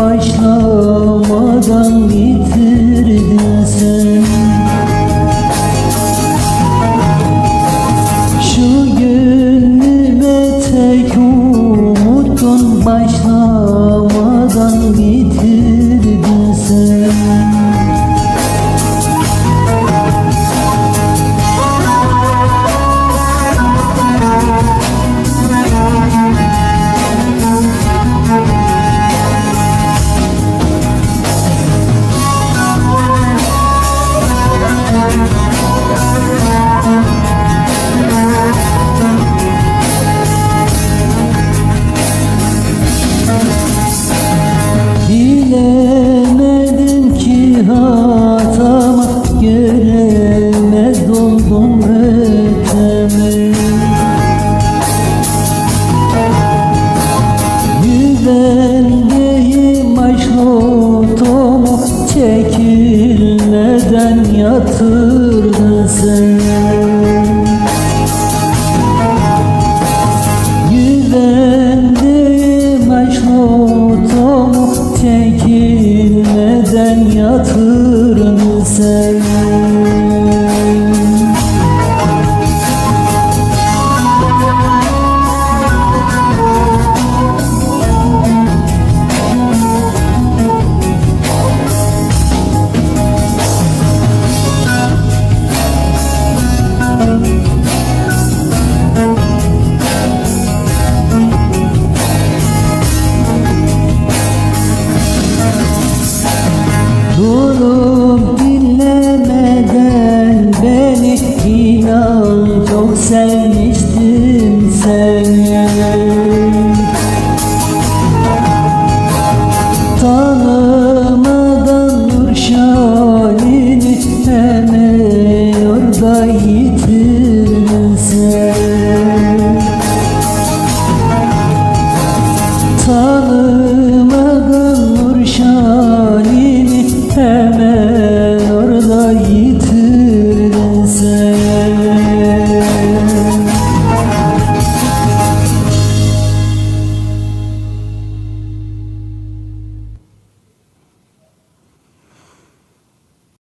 Başlamadan bitirdin sen Yatırdın sen Güvendim aşkotomu Çekilmeden yatırın sen Durup dinlemeden beni inan çok sevmiştim seni. Tanımadan nur şalini emeyor da yitirse Tanımadan